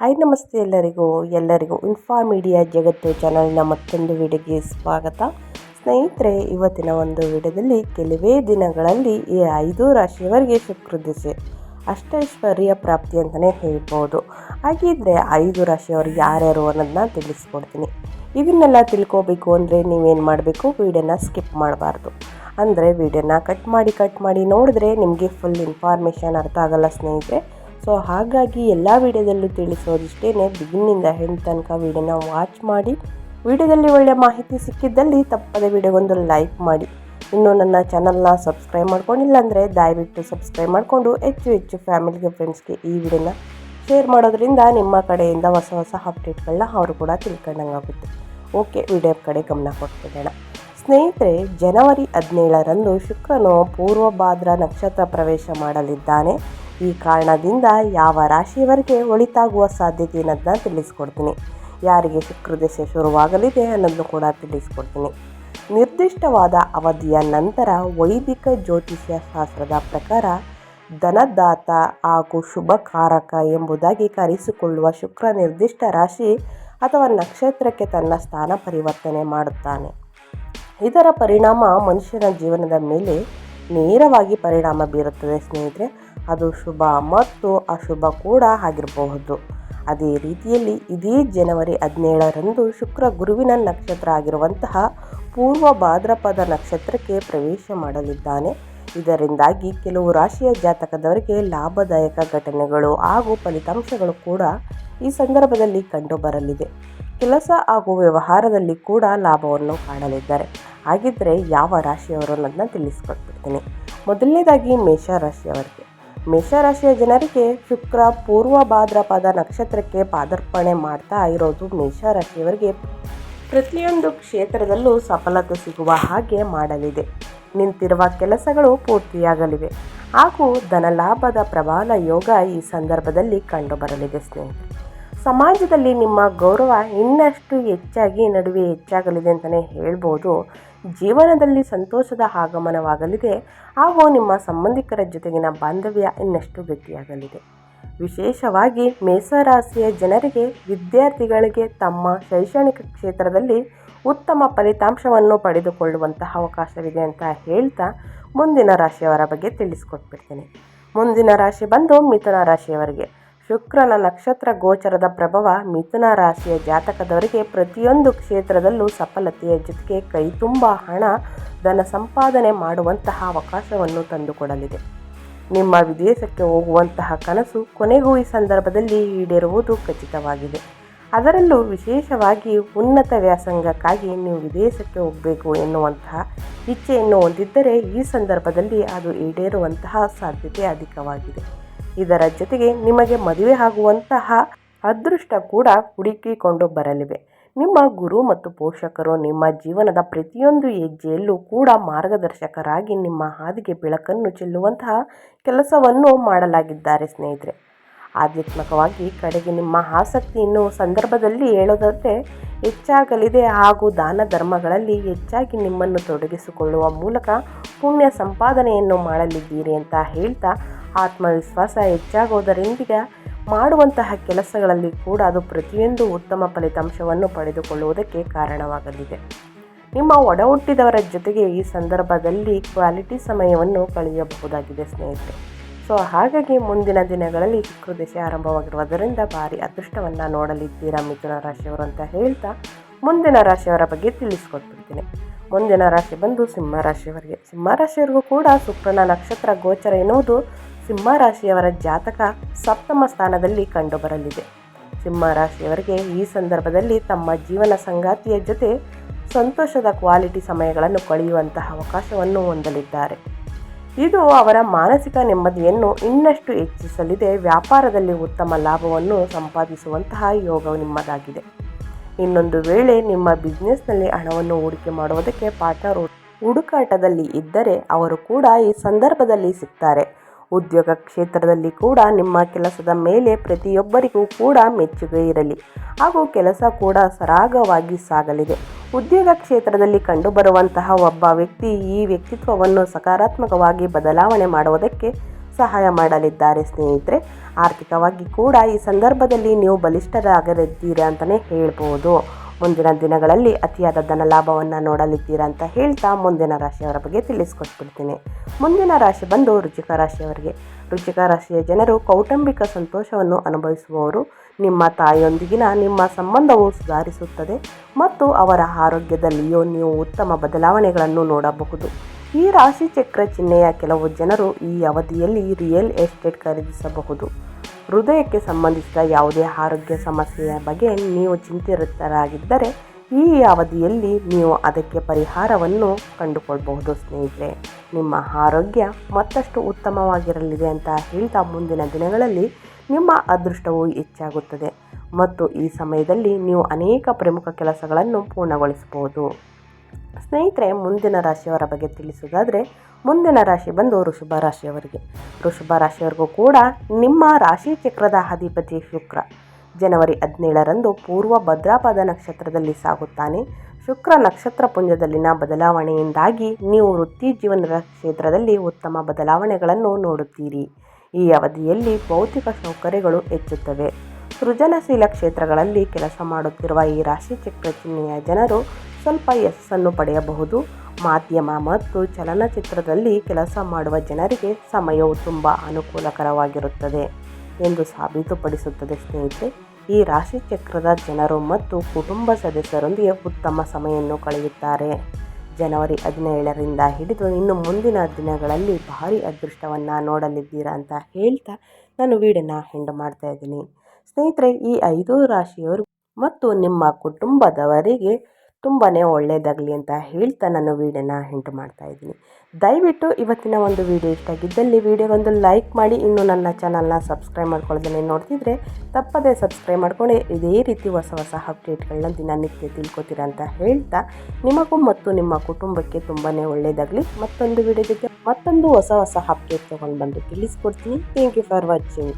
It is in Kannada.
ಹಾಯ್ ನಮಸ್ತೆ ಎಲ್ಲರಿಗೂ ಎಲ್ಲರಿಗೂ ಇನ್ಫಾ ಮೀಡಿಯಾ ಜಗತ್ತು ಚಾನಲ್ನ ಮತ್ತೊಂದು ವಿಡಿಯೋಗೆ ಸ್ವಾಗತ. ಸ್ನೇಹಿತರೆ, ಇವತ್ತಿನ ಒಂದು ವಿಡಿಯೋದಲ್ಲಿ ಕೆಲವೇ ದಿನಗಳಲ್ಲಿ ಈ ಐದು ರಾಶಿಯವರಿಗೆ ಶುಕ್ರ ದಿಸೆ ಅಷ್ಟೈಶ್ವರ್ಯ ಪ್ರಾಪ್ತಿ ಅಂತಲೇ ಹೇಳ್ಬೋದು. ಹಾಗಿದ್ರೆ ಐದು ರಾಶಿಯವರು ಯಾರ್ಯಾರು ಅನ್ನೋದನ್ನ ತಿಳಿಸ್ಕೊಡ್ತೀನಿ. ಇದನ್ನೆಲ್ಲ ತಿಳ್ಕೊಬೇಕು ಅಂದರೆ ನೀವೇನು ಮಾಡಬೇಕು? ವಿಡಿಯೋನ ಸ್ಕಿಪ್ ಮಾಡಬಾರ್ದು. ಅಂದರೆ ವಿಡಿಯೋನ ಕಟ್ ಮಾಡಿ ಕಟ್ ಮಾಡಿ ನೋಡಿದ್ರೆ ನಿಮಗೆ ಫುಲ್ ಇನ್ಫಾರ್ಮೇಷನ್ ಅರ್ಥ ಆಗಲ್ಲ ಸ್ನೇಹಿತರೆ. ಸೊ ಹಾಗಾಗಿ ಎಲ್ಲ ವಿಡಿಯೋದಲ್ಲೂ ತಿಳಿಸೋದಿಷ್ಟೇ ಬಿಗಿನಿಂದ ಹೆಣ್ಣು ತನಕ ವಿಡಿಯೋನ ವಾಚ್ ಮಾಡಿ, ವಿಡಿಯೋದಲ್ಲಿ ಒಳ್ಳೆಯ ಮಾಹಿತಿ ಸಿಕ್ಕಿದ್ದಲ್ಲಿ ತಪ್ಪದೆ ವಿಡಿಯೋಗೊಂದು ಲೈಕ್ ಮಾಡಿ. ಇನ್ನು ನನ್ನ ಚಾನಲ್ನ ಸಬ್ಸ್ಕ್ರೈಬ್ ಮಾಡ್ಕೊಂಡಿಲ್ಲ ಅಂದರೆ ದಯವಿಟ್ಟು ಸಬ್ಸ್ಕ್ರೈಬ್ ಮಾಡಿಕೊಂಡು, ಹೆಚ್ಚು ಹೆಚ್ಚು ಫ್ಯಾಮಿಲಿಗೆ ಫ್ರೆಂಡ್ಸ್ಗೆ ಈ ವಿಡಿಯೋನ ಶೇರ್ ಮಾಡೋದ್ರಿಂದ ನಿಮ್ಮ ಕಡೆಯಿಂದ ಹೊಸ ಹೊಸ ಅಪ್ಡೇಟ್ಗಳನ್ನ ಅವರು ಕೂಡ ತಿಳ್ಕೊಂಡಂಗಾಗುತ್ತೆ. ಓಕೆ ವಿಡಿಯೋ ಕಡೆ ಗಮನ ಕೊಟ್ಬಿಡೋಣ. ಸ್ನೇಹಿತರೆ ಜನವರಿ ಹದಿನೇಳರಂದು ಶುಕ್ರನು ಪೂರ್ವ ಭಾದ್ರ ನಕ್ಷತ್ರ ಪ್ರವೇಶ ಮಾಡಲಿದ್ದಾನೆ. ಈ ಕಾರಣದಿಂದ ಯಾವ ರಾಶಿಯವರಿಗೆ ಒಳಿತಾಗುವ ಸಾಧ್ಯತೆ ಅನ್ನೋದನ್ನ ತಿಳಿಸ್ಕೊಡ್ತೀನಿ. ಯಾರಿಗೆ ಶುಕ್ರ ದಶೆ ಶುರುವಾಗಲಿದೆ ಅನ್ನೋದನ್ನು ಕೂಡ ತಿಳಿಸ್ಕೊಡ್ತೀನಿ. ನಿರ್ದಿಷ್ಟವಾದ ಅವಧಿಯ ನಂತರ ವೈದಿಕ ಜ್ಯೋತಿಷ್ಯ ಶಾಸ್ತ್ರದ ಪ್ರಕಾರ ಧನದಾತ ಹಾಗೂ ಶುಭಕಾರಕ ಎಂಬುದಾಗಿ ಕರೆಸಿಕೊಳ್ಳುವ ಶುಕ್ರ ನಿರ್ದಿಷ್ಟ ರಾಶಿ ಅಥವಾ ನಕ್ಷತ್ರಕ್ಕೆ ತನ್ನ ಸ್ಥಾನ ಪರಿವರ್ತನೆ ಮಾಡುತ್ತಾನೆ. ಇದರ ಪರಿಣಾಮ ಮನುಷ್ಯನ ಜೀವನದ ಮೇಲೆ ನೇರವಾಗಿ ಪರಿಣಾಮ ಬೀರುತ್ತದೆ ಸ್ನೇಹಿತರೆ. ಅದು ಶುಭ ಮತ್ತು ಅಶುಭ ಕೂಡ ಆಗಿರಬಹುದು. ಅದೇ ರೀತಿಯಲ್ಲಿ ಇದೇ ಜನವರಿ ಹದಿನೇಳರಂದು ಶುಕ್ರ ಗುರುವಿನ ನಕ್ಷತ್ರ ಆಗಿರುವಂತಹ ಪೂರ್ವ ಭಾದ್ರಪದ ನಕ್ಷತ್ರಕ್ಕೆ ಪ್ರವೇಶ ಮಾಡಲಿದ್ದಾನೆ. ಇದರಿಂದಾಗಿ ಕೆಲವು ರಾಶಿಯ ಜಾತಕದವರಿಗೆ ಲಾಭದಾಯಕ ಘಟನೆಗಳು ಹಾಗೂ ಫಲಿತಾಂಶಗಳು ಕೂಡ ಈ ಸಂದರ್ಭದಲ್ಲಿ ಕಂಡುಬರಲಿದೆ. ಕೆಲಸ ಹಾಗೂ ವ್ಯವಹಾರದಲ್ಲಿ ಕೂಡ ಲಾಭವನ್ನು ಕಾಣಲಿದ್ದಾರೆ. ಹಾಗಿದ್ದರೆ ಯಾವ ರಾಶಿಯವರು ಅನ್ನೋದನ್ನ ತಿಳಿಸ್ಕೊಟ್ಬಿಡ್ತೀನಿ ಮೊದಲನೇದಾಗಿ ಮೇಷ ರಾಶಿಯವರಿಗೆ. ಮೇಷರಾಶಿಯ ಜನರಿಗೆ ಶುಕ್ರ, ಪೂರ್ವ ಭಾದ್ರಪದ ನಕ್ಷತ್ರಕ್ಕೆ ಪಾದಾರ್ಪಣೆ ಮಾಡ್ತಾ ಇರೋದು ಮೇಷರಾಶಿಯವರಿಗೆ ಪ್ರತಿಯೊಂದು ಕ್ಷೇತ್ರದಲ್ಲೂ ಸಫಲತೆ ಸಿಗುವ ಹಾಗೆ ಮಾಡಲಿದೆ. ನಿಂತಿರುವ ಕೆಲಸಗಳು ಪೂರ್ತಿಯಾಗಲಿವೆ. ಹಾಗೂ ಧನಲಾಭದ ಪ್ರಬಲ ಯೋಗ ಈ ಸಂದರ್ಭದಲ್ಲಿ ಕಂಡುಬರಲಿದೆ ಸ್ನೇಹಿತರೆ. ಸಮಾಜದಲ್ಲಿ ನಿಮ್ಮ ಗೌರವ ಇನ್ನಷ್ಟು ಹೆಚ್ಚಾಗಿ ನಡುವೆ ಹೆಚ್ಚಾಗಲಿದೆ ಅಂತಲೇ ಹೇಳ್ಬೋದು. ಜೀವನದಲ್ಲಿ ಸಂತೋಷದ ಆಗಮನವಾಗಲಿದೆ. ಹಾಗೂ ನಿಮ್ಮ ಸಂಬಂಧಿಕರ ಜೊತೆಗಿನ ಬಾಂಧವ್ಯ ಇನ್ನಷ್ಟು ಗಟ್ಟಿಯಾಗಲಿದೆ. ವಿಶೇಷವಾಗಿ ಮೇಷರಾಶಿಯ ಜನರಿಗೆ ವಿದ್ಯಾರ್ಥಿಗಳಿಗೆ ತಮ್ಮ ಶೈಕ್ಷಣಿಕ ಕ್ಷೇತ್ರದಲ್ಲಿ ಉತ್ತಮ ಫಲಿತಾಂಶವನ್ನು ಪಡೆದುಕೊಳ್ಳುವಂತಹ ಅವಕಾಶವಿದೆ ಅಂತ ಹೇಳ್ತಾ ಮುಂದಿನ ರಾಶಿಯವರ ಬಗ್ಗೆ ತಿಳಿಸ್ಕೊಟ್ಬಿಡ್ತೀನಿ. ಮುಂದಿನ ರಾಶಿ ಬಂದು ಮಿಥುನ ರಾಶಿಯವರಿಗೆ. ಶುಕ್ರನ ನಕ್ಷತ್ರ ಗೋಚರದ ಪ್ರಭಾವ ಮಿಥುನ ರಾಶಿಯ ಜಾತಕದವರಿಗೆ ಪ್ರತಿಯೊಂದು ಕ್ಷೇತ್ರದಲ್ಲೂ ಸಫಲತೆಯ ಜೊತೆಗೆ ಕೈ ತುಂಬ ಹಣ, ಧನ ಸಂಪಾದನೆ ಮಾಡುವಂತಹ ಅವಕಾಶವನ್ನು ತಂದುಕೊಡಲಿದೆ. ನಿಮ್ಮ ವಿದೇಶಕ್ಕೆ ಹೋಗುವಂತಹ ಕನಸು ಕೊನೆಗೂ ಈ ಸಂದರ್ಭದಲ್ಲಿ ಈಡೇರುವುದು ಖಚಿತವಾಗಿದೆ. ಅದರಲ್ಲೂ ವಿಶೇಷವಾಗಿ ಉನ್ನತ ವ್ಯಾಸಂಗಕ್ಕಾಗಿ ನೀವು ವಿದೇಶಕ್ಕೆ ಹೋಗಬೇಕು ಎನ್ನುವಂತಹ ಇಚ್ಛೆಯನ್ನು ಹೊಂದಿದ್ದರೆ ಈ ಸಂದರ್ಭದಲ್ಲಿ ಅದು ಈಡೇರುವಂತಹ ಸಾಧ್ಯತೆ ಅಧಿಕವಾಗಿದೆ. ಇದರ ಜೊತೆಗೆ ನಿಮಗೆ ಮದುವೆ ಆಗುವಂತಹ ಅದೃಷ್ಟ ಕೂಡ ಹುಡುಕಿಕೊಂಡು ಬರಲಿವೆ. ನಿಮ್ಮ ಗುರು ಮತ್ತು ಪೋಷಕರು ನಿಮ್ಮ ಜೀವನದ ಪ್ರತಿಯೊಂದು ಹೆಜ್ಜೆಯಲ್ಲೂ ಕೂಡ ಮಾರ್ಗದರ್ಶಕರಾಗಿ ನಿಮ್ಮ ಹಾದಿಗೆ ಬೆಳಕನ್ನು ಚೆಲ್ಲುವಂತಹ ಕೆಲಸವನ್ನು ಮಾಡಲಾಗಿದ್ದಾರೆ ಸ್ನೇಹಿತರೆ. ಆಧ್ಯಾತ್ಮಿಕವಾಗಿ ಕಡೆಗೆ ನಿಮ್ಮ ಆಸಕ್ತಿಯನ್ನು ಸಂದರ್ಭದಲ್ಲಿ ಹೇಳೋದಾದರೆ ಹೆಚ್ಚಾಗಲಿದೆ. ಹಾಗೂ ದಾನ ಧರ್ಮಗಳಲ್ಲಿ ಹೆಚ್ಚಾಗಿ ನಿಮ್ಮನ್ನು ತೊಡಗಿಸಿಕೊಳ್ಳುವ ಮೂಲಕ ಪುಣ್ಯ ಸಂಪಾದನೆಯನ್ನು ಮಾಡಲಿದ್ದೀರಿ ಅಂತ ಹೇಳ್ತಾ ಆತ್ಮವಿಶ್ವಾಸ ಹೆಚ್ಚಾಗುವುದರೊಂದಿಗೆ ಮಾಡುವಂತಹ ಕೆಲಸಗಳಲ್ಲಿ ಕೂಡ ಅದು ಪ್ರತಿಯೊಂದು ಉತ್ತಮ ಫಲಿತಾಂಶವನ್ನು ಪಡೆದುಕೊಳ್ಳುವುದಕ್ಕೆ ಕಾರಣವಾಗಲಿದೆ. ನಿಮ್ಮ ಒಡ ಹುಟ್ಟಿದವರ ಜೊತೆಗೆ ಈ ಸಂದರ್ಭದಲ್ಲಿ ಕ್ವಾಲಿಟಿ ಸಮಯವನ್ನು ಕಳೆಯಬಹುದಾಗಿದೆ ಸ್ನೇಹಿತರೆ. ಸೊ, ಹಾಗಾಗಿ ಮುಂದಿನ ದಿನಗಳಲ್ಲಿ ಶುಕ್ರದೇಶ ಆರಂಭವಾಗಿರುವುದರಿಂದ ಭಾರಿ ಅದೃಷ್ಟವನ್ನು ನೋಡಲಿದ್ದೀರಾ ಮಿಥುನ ರಾಶಿಯವರು ಅಂತ ಹೇಳ್ತಾ ಮುಂದಿನ ರಾಶಿಯವರ ಬಗ್ಗೆ ತಿಳಿಸ್ಕೊಟ್ಬಿಡ್ತೀನಿ ಮುಂದಿನ ರಾಶಿ ಬಂದು ಸಿಂಹ ರಾಶಿಯವರಿಗೆ. ಸಿಂಹ ರಾಶಿಯವರಿಗೂ ಕೂಡ ಶುಕ್ರನ ನಕ್ಷತ್ರ ಗೋಚರ ಎನ್ನುವುದು ಸಿಂಹ ರಾಶಿಯವರ ಜಾತಕ ಸಪ್ತಮ ಸ್ಥಾನದಲ್ಲಿ ಕಂಡುಬರಲಿದೆ. ಸಿಂಹ ರಾಶಿಯವರಿಗೆ ಈ ಸಂದರ್ಭದಲ್ಲಿ ತಮ್ಮ ಜೀವನ ಸಂಗಾತಿಯ ಜೊತೆ ಸಂತೋಷದ ಕ್ವಾಲಿಟಿ ಸಮಯಗಳನ್ನು ಕಳೆಯುವಂತಹ ಅವಕಾಶವನ್ನು ಹೊಂದಲಿದ್ದಾರೆ. ಇದು ಅವರ ಮಾನಸಿಕ ನೆಮ್ಮದಿಯನ್ನು ಇನ್ನಷ್ಟು ಹೆಚ್ಚಿಸಲಿದೆ. ವ್ಯಾಪಾರದಲ್ಲಿ ಉತ್ತಮ ಲಾಭವನ್ನು ಸಂಪಾದಿಸುವಂತಹ ಯೋಗ ನಿಮ್ಮದಾಗಿದೆ. ಇನ್ನೊಂದು ವೇಳೆ ನಿಮ್ಮ ಬಿಸ್ನೆಸ್ನಲ್ಲಿ ಹಣವನ್ನು ಹೂಡಿಕೆ ಮಾಡುವುದಕ್ಕೆ ಪಾರ್ಟ್ನರ್ ಹುಡುಕಾಟದಲ್ಲಿ ಇದ್ದರೆ ಅವರು ಕೂಡ ಈ ಸಂದರ್ಭದಲ್ಲಿ ಸಿಗ್ತಾರೆ. ಉದ್ಯೋಗ ಕ್ಷೇತ್ರದಲ್ಲಿ ಕೂಡ ನಿಮ್ಮ ಕೆಲಸದ ಮೇಲೆ ಪ್ರತಿಯೊಬ್ಬರಿಗೂ ಕೂಡ ಮೆಚ್ಚುಗೆ ಇರಲಿ. ಹಾಗೂ ಕೆಲಸ ಕೂಡ ಸರಾಗವಾಗಿ ಸಾಗಲಿದೆ. ಉದ್ಯೋಗ ಕ್ಷೇತ್ರದಲ್ಲಿ ಕಂಡುಬರುವಂತಹ ಒಬ್ಬ ವ್ಯಕ್ತಿ ಈ ವ್ಯಕ್ತಿತ್ವವನ್ನು ಸಕಾರಾತ್ಮಕವಾಗಿ ಬದಲಾವಣೆ ಮಾಡುವುದಕ್ಕೆ ಸಹಾಯ ಮಾಡಲಿದ್ದಾರೆ ಸ್ನೇಹಿತರೆ. ಆರ್ಥಿಕವಾಗಿ ಕೂಡ ಈ ಸಂದರ್ಭದಲ್ಲಿ ನೀವು ಬಲಿಷ್ಠರಾಗಲಿದ್ದೀರಾ ಅಂತಲೇ ಹೇಳ್ಬೋದು. ಮುಂದಿನ ದಿನಗಳಲ್ಲಿ ಅತಿಯಾದ ಧನ ಲಾಭವನ್ನು ನೋಡಲಿದ್ದೀರಾ ಅಂತ ಹೇಳ್ತಾ ಮುಂದಿನ ರಾಶಿಯವರ ಬಗ್ಗೆ ತಿಳಿಸ್ಕೊಟ್ಬಿಡ್ತೀನಿ. ಮುಂದಿನ ರಾಶಿ ಬಂದು ರುಚಿಕ ರಾಶಿಯವರಿಗೆ. ರುಚಿಕ ರಾಶಿಯ ಜನರು ಕೌಟುಂಬಿಕ ಸಂತೋಷವನ್ನು ಅನುಭವಿಸುವವರು. ನಿಮ್ಮ ತಾಯಿಯೊಂದಿಗಿನ ನಿಮ್ಮ ಸಂಬಂಧವು ಸುಧಾರಿಸುತ್ತದೆ ಮತ್ತು ಅವರ ಆರೋಗ್ಯದಲ್ಲಿಯೂ ನೀವು ಉತ್ತಮ ಬದಲಾವಣೆಗಳನ್ನು ನೋಡಬಹುದು. ಈ ರಾಶಿ ಚಕ್ರ ಚಿಹ್ನೆಯ ಕೆಲವು ಜನರು ಈ ಅವಧಿಯಲ್ಲಿ ರಿಯಲ್ ಎಸ್ಟೇಟ್ ಖರೀದಿಸಬಹುದು. ಹೃದಯಕ್ಕೆ ಸಂಬಂಧಿಸಿದ ಯಾವುದೇ ಆರೋಗ್ಯ ಸಮಸ್ಯೆಯ ಬಗ್ಗೆ ನೀವು ಚಿಂತಿತರಾಗಿದ್ದರೆ ಈ ಅವಧಿಯಲ್ಲಿ ನೀವು ಅದಕ್ಕೆ ಪರಿಹಾರವನ್ನು ಕಂಡುಕೊಳ್ಬಹುದು ಸ್ನೇಹಿತರೆ. ನಿಮ್ಮ ಆರೋಗ್ಯ ಮತ್ತಷ್ಟು ಉತ್ತಮವಾಗಿರಲಿದೆ ಅಂತ ಹೇಳ್ತಾ ಮುಂದಿನ ದಿನಗಳಲ್ಲಿ ನಿಮ್ಮ ಅದೃಷ್ಟವು ಹೆಚ್ಚಾಗುತ್ತದೆ ಮತ್ತು ಈ ಸಮಯದಲ್ಲಿ ನೀವು ಅನೇಕ ಪ್ರಮುಖ ಕೆಲಸಗಳನ್ನು ಪೂರ್ಣಗೊಳಿಸಬಹುದು. ಸ್ನೇಹಿತರೆ, ಮುಂದಿನ ರಾಶಿಯವರ ಬಗ್ಗೆ ತಿಳಿಸುವುದಾದರೆ, ಮುಂದಿನ ರಾಶಿ ಬಂದು ಋಷಭ ರಾಶಿಯವರಿಗೆ. ಋಷಭ ರಾಶಿಯವರಿಗೂ ಕೂಡ ನಿಮ್ಮ ರಾಶಿ ಚಕ್ರದ ಅಧಿಪತಿ ಶುಕ್ರ. ಜನವರಿ ಹದಿನೇಳರಂದು ಪೂರ್ವ ಭದ್ರಾಪದ ನಕ್ಷತ್ರದಲ್ಲಿ ಸಾಗುತ್ತಾನೆ. ಶುಕ್ರ ನಕ್ಷತ್ರ ಪುಂಜದಲ್ಲಿನ ಬದಲಾವಣೆಯಿಂದಾಗಿ ನೀವು ವೃತ್ತಿ ಜೀವನದ ಕ್ಷೇತ್ರದಲ್ಲಿ ಉತ್ತಮ ಬದಲಾವಣೆಗಳನ್ನು ನೋಡುತ್ತೀರಿ. ಈ ಅವಧಿಯಲ್ಲಿ ಭೌತಿಕ ಸೌಕರ್ಯಗಳು ಹೆಚ್ಚುತ್ತವೆ. ಸೃಜನಶೀಲ ಕ್ಷೇತ್ರಗಳಲ್ಲಿ ಕೆಲಸ ಮಾಡುತ್ತಿರುವ ಈ ರಾಶಿ ಚಕ್ರ ಚಿಹ್ನೆಯ ಜನರು ಸ್ವಲ್ಪ ಯಶಸ್ಸನ್ನು ಪಡೆಯಬಹುದು. ಮಾಧ್ಯಮ ಮತ್ತು ಚಲನಚಿತ್ರದಲ್ಲಿ ಕೆಲಸ ಮಾಡುವ ಜನರಿಗೆ ಸಮಯವು ತುಂಬ ಅನುಕೂಲಕರವಾಗಿರುತ್ತದೆ ಎಂದು ಸಾಬೀತುಪಡಿಸುತ್ತದೆ ಸ್ನೇಹಿತರೆ. ಈ ರಾಶಿ ಚಕ್ರದ ಜನರು ಮತ್ತು ಕುಟುಂಬ ಸದಸ್ಯರೊಂದಿಗೆ ಉತ್ತಮ ಸಮಯವನ್ನು ಕಳೆಯುತ್ತಾರೆ. ಜನವರಿ ಹದಿನೇಳರಿಂದ ಹಿಡಿದು ಇನ್ನು ಮುಂದಿನ ದಿನಗಳಲ್ಲಿ ಭಾರಿ ಅದೃಷ್ಟವನ್ನು ನೋಡಲಿದ್ದೀರಾ ಅಂತ ಹೇಳ್ತಾ ನಾನು ವೀಡಿಯೋನ ಹೆಂಡ್ ಮಾಡ್ತಾ ಇದ್ದೀನಿ. ಸ್ನೇಹಿತರೆ, ಈ ಐದು ರಾಶಿಯವರು ಮತ್ತು ನಿಮ್ಮ ಕುಟುಂಬದವರಿಗೆ ತುಂಬಾ ಒಳ್ಳೆಯದಾಗಲಿ ಅಂತ ಹೇಳ್ತಾ ನಾನು ವೀಡಿಯೋನ ಮಾಡ್ತಾ ಇದ್ದೀನಿ. ದಯವಿಟ್ಟು ಇವತ್ತಿನ ಒಂದು ವೀಡಿಯೋ ಇಷ್ಟ ಆಗಿದ್ದಲ್ಲಿ ವೀಡಿಯೋಗೊಂದು ಲೈಕ್ ಮಾಡಿ. ಇನ್ನೂ ನನ್ನ ಚಾನಲ್ನ ಸಬ್ಸ್ಕ್ರೈಬ್ ಮಾಡ್ಕೊಳ್ಳೋದನ್ನೇ ನೋಡ್ತಿದ್ರೆ ತಪ್ಪದೇ ಸಬ್ಸ್ಕ್ರೈಬ್ ಮಾಡ್ಕೊಂಡು ಇದೇ ರೀತಿ ಹೊಸ ಹೊಸ ಅಪ್ಡೇಟ್ಗಳನ್ನ ದಿನನಿತ್ಯ ತಿಳ್ಕೊತೀರ ಅಂತ ಹೇಳ್ತಾ ನಿಮಗೂ ಮತ್ತು ನಿಮ್ಮ ಕುಟುಂಬಕ್ಕೆ ತುಂಬಾ ಒಳ್ಳೆಯದಾಗಲಿ ಮತ್ತೊಂದು ವಿಡಿಯೋ ಜೊತೆ ಮತ್ತೊಂದು ಹೊಸ ಹೊಸ ಅಪ್ಡೇಟ್ ತೊಗೊಂಡು ಬಂದು ತಿಳಿಸ್ಕೊಡ್ತೀನಿ. Thank you for watching